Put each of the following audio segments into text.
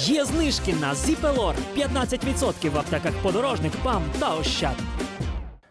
Є знижки на Зіпелор 15% в аптеках подорожник, ПАМ та Ощад.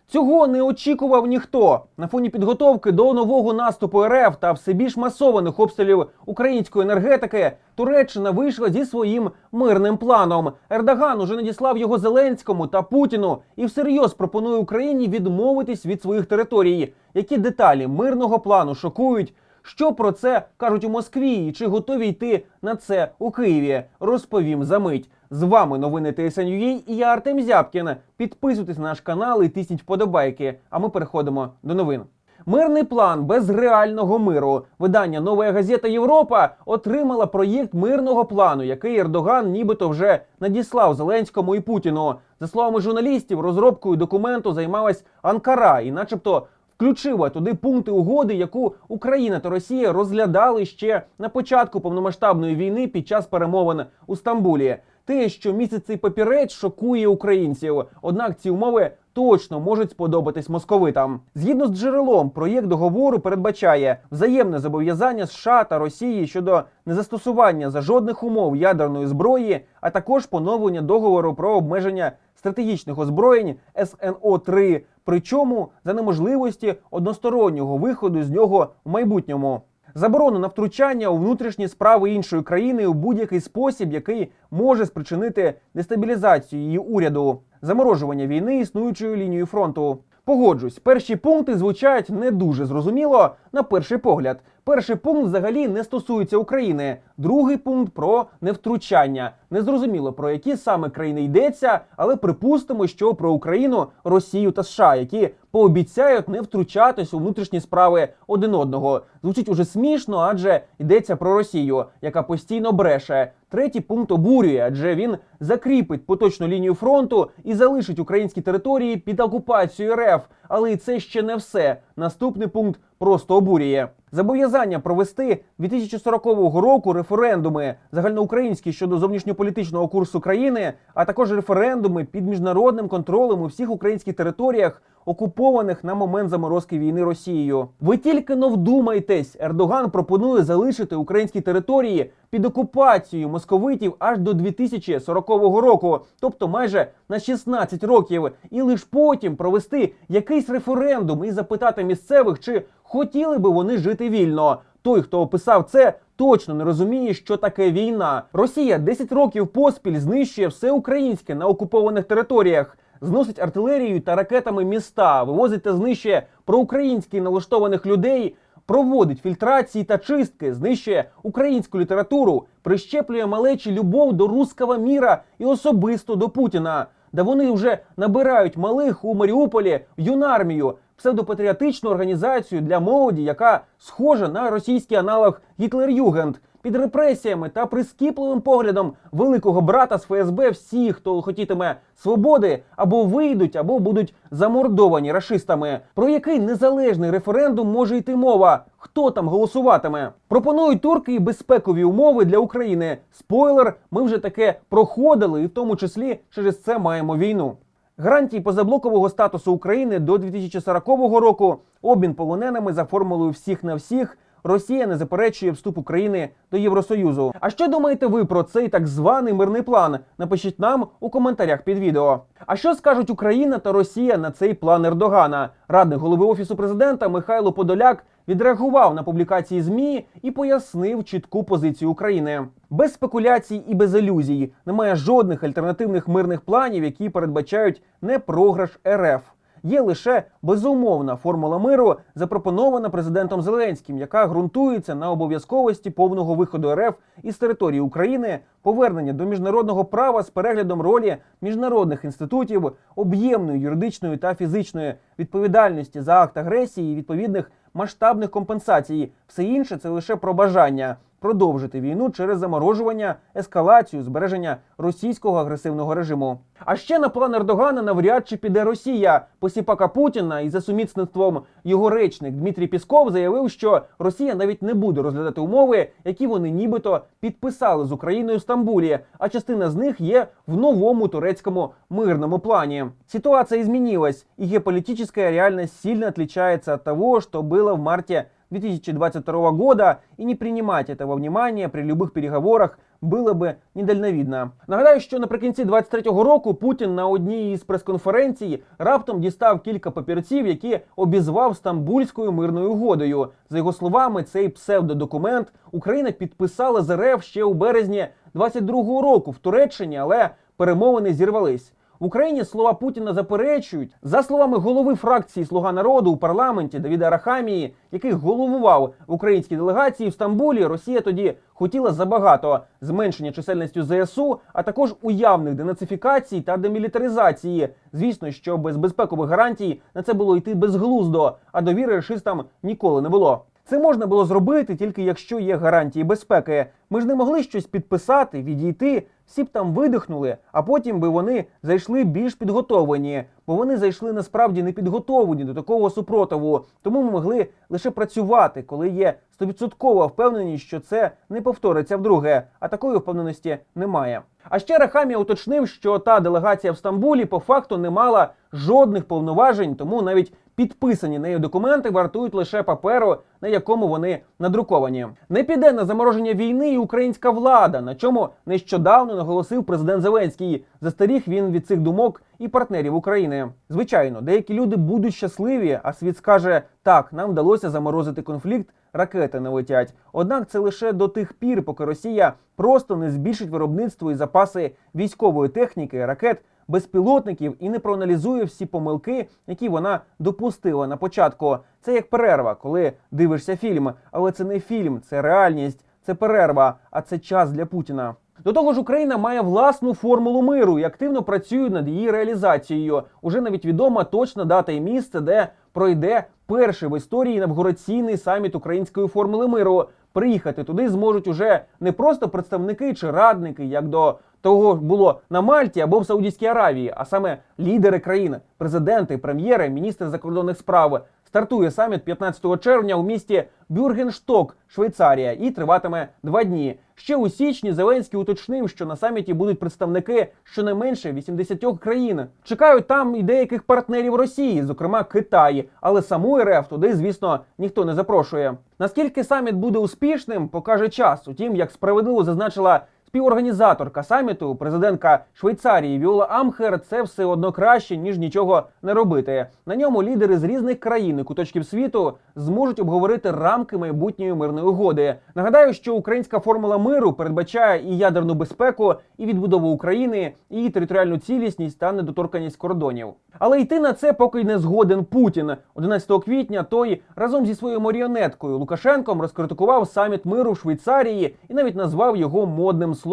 Цього не очікував ніхто. На фоні підготовки до нового наступу РФ та все більш масованих обстрілів української енергетики Туреччина вийшла зі своїм мирним планом. Ердоган уже надіслав його Зеленському та Путіну і всерйоз пропонує Україні відмовитись від своїх територій. Які деталі мирного плану шокують? Що про це кажуть у Москві і чи готові йти на це у Києві? Розповім за мить. З вами новини TSN.ua і я Артем Зябкін. Підписуйтесь на наш канал і тисніть вподобайки. А ми переходимо до новин. Мирний план без реального миру. Видання Нова газета Європа отримала проєкт мирного плану, який Ердоган нібито вже надіслав Зеленському і Путіну. За словами журналістів, розробкою документу займалась Анкара, і, начебто, включила туди пункти угоди, яку Україна та Росія розглядали ще на початку повномасштабної війни під час перемовин у Стамбулі. Те, що містить цей папірець, шокує українців. Однак ці умови точно можуть сподобатись московитам. Згідно з джерелом, проєкт договору передбачає взаємне зобов'язання США та Росії щодо незастосування за жодних умов ядерної зброї, а також поновлення договору про обмеження стратегічних озброєнь СНО 3 причому за неможливості одностороннього виходу з нього в майбутньому. Заборону на втручання у внутрішні справи іншої країни у будь-який спосіб, який може спричинити дестабілізацію її уряду, заморожування війни існуючою лінією фронту. Погоджусь, перші пункти звучать не дуже зрозуміло на перший погляд. Перший пункт взагалі не стосується України. Другий пункт про невтручання. Незрозуміло про які саме країни йдеться, але припустимо, що про Україну, Росію та США, які пообіцяють не втручатись у внутрішні справи один одного. Звучить уже смішно, адже йдеться про Росію, яка постійно бреше. Третій пункт обурює, адже він закріпить поточну лінію фронту і залишить українські території під окупацією РФ. Але і це ще не все. Наступний пункт просто обурює. Зобов'язання провести 2040 року референдуми загальноукраїнські щодо зовнішньополітичного курсу країни, а також референдуми під міжнародним контролем у всіх українських територіях, окупованих на момент заморозки війни Росією. Ви тільки но вдумайтесь, Ердоган пропонує залишити українські території під окупацією московитів аж до 2040 року, тобто майже на 16 років, і лише потім провести якийсь референдум і запитати місцевих, чи хотіли би вони жити вільно. Той, хто описав це, точно не розуміє, що таке війна. Росія 10 років поспіль знищує все українське на окупованих територіях, зносить артилерією та ракетами міста, вивозить та знищує проукраїнськи налаштованих людей. Проводить фільтрації та чистки, знищує українську літературу, прищеплює малечі любов до руского міра і особисто до Путіна. Да вони вже набирають малих у Маріуполі в юнармію, псевдопатріотичну організацію для молоді, яка схожа на російський аналог Гітлер-Югенд. Під репресіями та прискіпливим поглядом великого брата з ФСБ всі, хто хотітиме свободи, або вийдуть, або будуть замордовані рашистами. Про який незалежний референдум може йти мова? Хто там голосуватиме? Пропонують турки і безпекові умови для України. Спойлер, ми вже таке проходили, і в тому числі через це маємо війну. Гарантії позаблокового статусу України до 2040 року, обмін полоненими за формулою всіх на всіх. Росія не заперечує вступ України до Євросоюзу. А що думаєте ви про цей так званий мирний план? Напишіть нам у коментарях під відео. А що скажуть Україна та Росія на цей план Ердогана? Радник голови офісу президента Михайло Подоляк відреагував на публікації змі і пояснив чітку позицію України. Без спекуляцій і без ілюзій немає жодних альтернативних мирних планів, які передбачають не програш РФ. Є лише безумовна формула миру, запропонована президентом Зеленським, яка ґрунтується на обов'язковості повного виходу РФ із території України, повернення до міжнародного права з переглядом ролі міжнародних інститутів, об'ємної юридичної та фізичної відповідальності за акт агресії і відповідних масштабних компенсацій. Все інше це лише про бажання продовжити війну через заморожування, ескалацію, збереження російського агресивного режиму. А ще на план Ердогана навряд чи піде Росія. Посіпака Путіна і за сумісництвом його речник Дмитрій Пісков заявив, що Росія навіть не буде розглядати умови, які вони нібито підписали з Україною в Стамбулі. А частина з них є в новому турецькому мирному плані. Ситуація змінилась, и геополитическая реальность сильно отличается от того, что было в марте 2022 года, и не принимать этого внимания при любых переговорах было би недальновідно. Нагадаю, що наприкінці 23-го року Путін на одній із прес-конференцій раптом дістав кілька папірців, які обізвав Стамбульською мирною угодою. За його словами, цей псевдодокумент Україна підписала з РФ ще у березні 22-го року в Туреччині, але перемовини зірвались. В Україні слова Путіна заперечують за словами голови фракції Слуга народу у парламенті Давіда Рахамії, який головував українській делегації в Стамбулі. Росія тоді хотіла забагато зменшення чисельністю ЗСУ, а також уявних денацифікацій та демілітаризації. Звісно, що без безпекових гарантій на це було йти безглуздо, а довіри рашистам ніколи не було. Це можна було зробити тільки якщо є гарантії безпеки. Ми ж не могли щось підписати, відійти. Всі б там видихнули, а потім би вони зайшли більш підготовлені, бо вони зайшли насправді не підготовлені до такого супротиву. Тому ми могли лише працювати, коли є стовідсоткова впевненість, що це не повториться вдруге. А такої впевненості немає. А ще Рахамі уточнив, що та делегація в Стамбулі по факту не мала жодних повноважень, тому навіть підписані нею документи вартують лише паперу, на якому вони надруковані. Не піде на замороження війни і українська влада, на чому нещодавно наголосив президент Зеленський. Застеріг він від цих думок і партнерів України. Звичайно, деякі люди будуть щасливі, а світ скаже: так, нам вдалося заморозити конфлікт, ракети не летять. Однак це лише до тих пір, поки Росія просто не збільшить виробництво і запаси військової техніки, ракет безпілотників і не проаналізує всі помилки, які вона допустила на початку. Це як перерва, коли дивишся фільм, але це не фільм, це реальність, це перерва, а це час для Путіна. До того ж, Україна має власну формулу миру і активно працює над її реалізацією. Уже навіть відома точна дата і місце, де пройде перший в історії інавгураційний саміт української формули миру. Приїхати туди зможуть уже не просто представники чи радники, як до того було на Мальті або в Саудівській Аравії, а саме лідери країни, президенти, прем'єри, міністри закордонних справ. Стартує саміт 15 червня у місті Бюргеншток, Швейцарія, і триватиме два дні. Ще у січні Зеленський уточнив, що на саміті будуть представники щонайменше 80 країн. Чекають там і деяких партнерів Росії, зокрема Китай, але саму РФ туди, звісно, ніхто не запрошує. Наскільки саміт буде успішним, покаже час. Утім, як справедливо зазначила співорганізаторка саміту, президентка Швейцарії Віола Амхер, це все одно краще ніж нічого не робити. На ньому лідери з різних країн і куточків світу зможуть обговорити рамки майбутньої мирної угоди. Нагадаю, що українська формула миру передбачає і ядерну безпеку, і відбудову України, і її територіальну цілісність та недоторканість кордонів. Але йти на це поки й не згоден Путін. 11 квітня той разом зі своєю маріонеткою Лукашенком розкритикував саміт миру в Швейцарії і навіть назвав його модним словом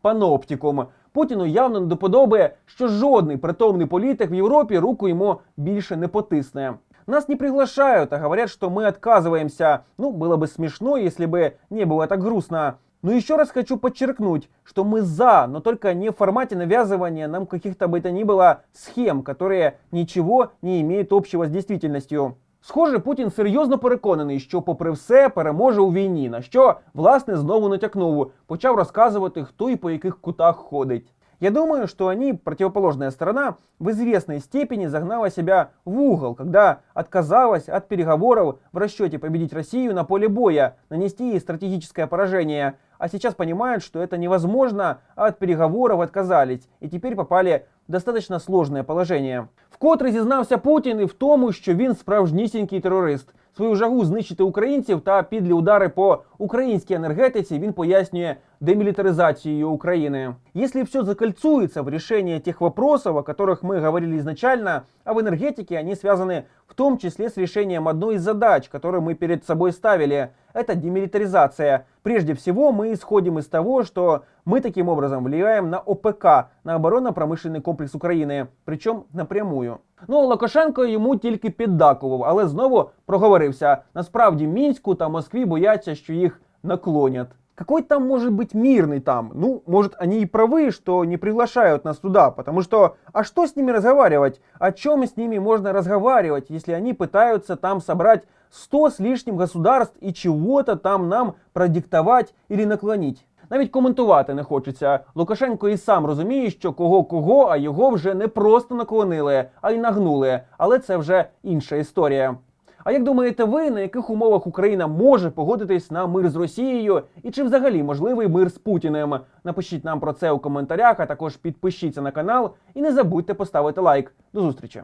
паноптіком. Путіну явно не доподобає, що жодний притомний політик в Європі руку йому більше не потисне. Нас не приглашают, а говорят, что мы отказываемся. Ну, было бы смешно, если бы не было так грустно. Но еще раз хочу подчеркнуть, что мы за, но только не в формате навязывания нам каких-то бы то ни было схем, которые ничего не имеют общего с действительностью. Схоже, Путін серйозно переконаний, що, попри все, переможе у війні, на що власне знову натякнув, почав розказувати, хто і по яких кутах ходить. Я думаю, что они, противоположная сторона, в известной степени загнала себя в угол, когда отказалась от переговоров в расчете победить Россию на поле боя, нанести ей стратегическое поражение, а сейчас понимают, что это невозможно, а от переговоров отказались, и теперь попали в достаточно сложное положение. Вкотре зізнався Путін і в тому, що він справжнісінький терорист. Свою жагу знищити українців та підлі удари по українській енергетиці він пояснює демилитаризацией Украины. Если все закольцуется в решении тех вопросов, о которых мы говорили изначально, а в энергетике они связаны в том числе с решением одной из задач, которую мы перед собой ставили, это демилитаризация. Прежде всего мы исходим из того, что мы таким образом влияем на ОПК, на оборонно-промышленный комплекс України, причому напрямую. Ну, Лукашенко йому тільки піддакував, але знову проговорився. Насправді Мінську та Москві бояться, що їх наклонять. Какой там может быть мирный там? Ну, может, они и правы, что не приглашают нас туда, потому что, а что с ними разговаривать? О чем с ними можно разговаривать, если они пытаются там собрать 100 с лишним государств и чего-то там нам продиктовать или наклонить? Навіть коментувати не хочеться. Лукашенко і сам розуміє, що кого кого, а його вже не просто наклонили, а й нагнули. Але це вже інша історія. А як думаєте ви, на яких умовах Україна може погодитись на мир з Росією? І чи взагалі можливий мир з Путіним? Напишіть нам про це у коментарях, а також підпишіться на канал і не забудьте поставити лайк. До зустрічі!